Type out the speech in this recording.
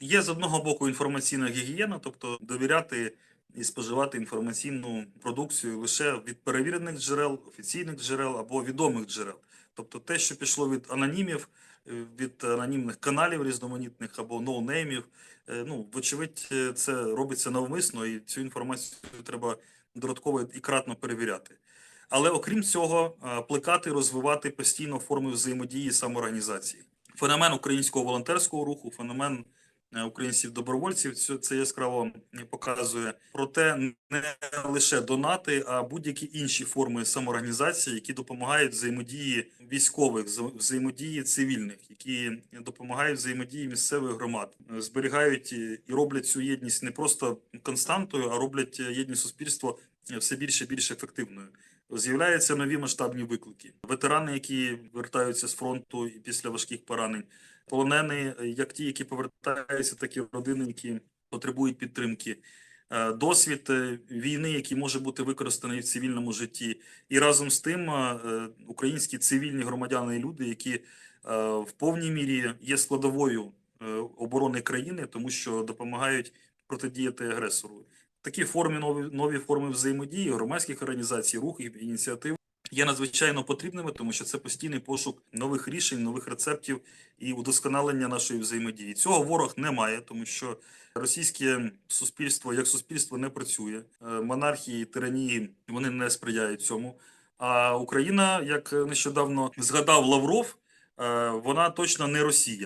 Є з одного боку інформаційна гігієна, тобто довіряти і споживати інформаційну продукцію лише від перевірених джерел, офіційних джерел або відомих джерел. Тобто те, що пішло від анонімів, е, від анонімних каналів різноманітних або ноунеймів, е, ну, вочевидь, е, це робиться навмисно, і цю інформацію треба додатково і кратно перевіряти. Але окрім цього, плекати, розвивати постійно форми взаємодії самоорганізації. Феномен українського волонтерського руху, феномен українців-добровольців це, це яскраво е, показує. Проте не лише донати, а будь-які інші форми самоорганізації, які допомагають взаємодії військових, вза- взаємодії цивільних, які допомагають взаємодії місцевих громад, е, зберігають і роблять цю єдність не просто константою, а роблять е, єдність суспільства е, все більше і більш ефективною. З'являються нові масштабні виклики. Ветерани, які вертаються з фронту і після важких поранень, полонені, е, як ті, які повертаються, так і родини, які потребують підтримки. Е, Досвід е, війни, який може бути використаний в цивільному житті, і разом з тим е, е, українські цивільні громадяни і люди, які е, в повній мірі є складовою е, оборони країни, тому що допомагають протидіяти агресору. Такі форми нові нові форми взаємодії громадських організацій, рухів ініціатив є надзвичайно потрібними, тому що це постійний пошук нових рішень, нових рецептів і удосконалення нашої взаємодії. Цього ворог не має, тому що російське суспільство як суспільство не працює. Е, Монархії, тиранії вони не сприяють цьому. А Україна, як нещодавно згадав Лавров, е, вона точно не Росія.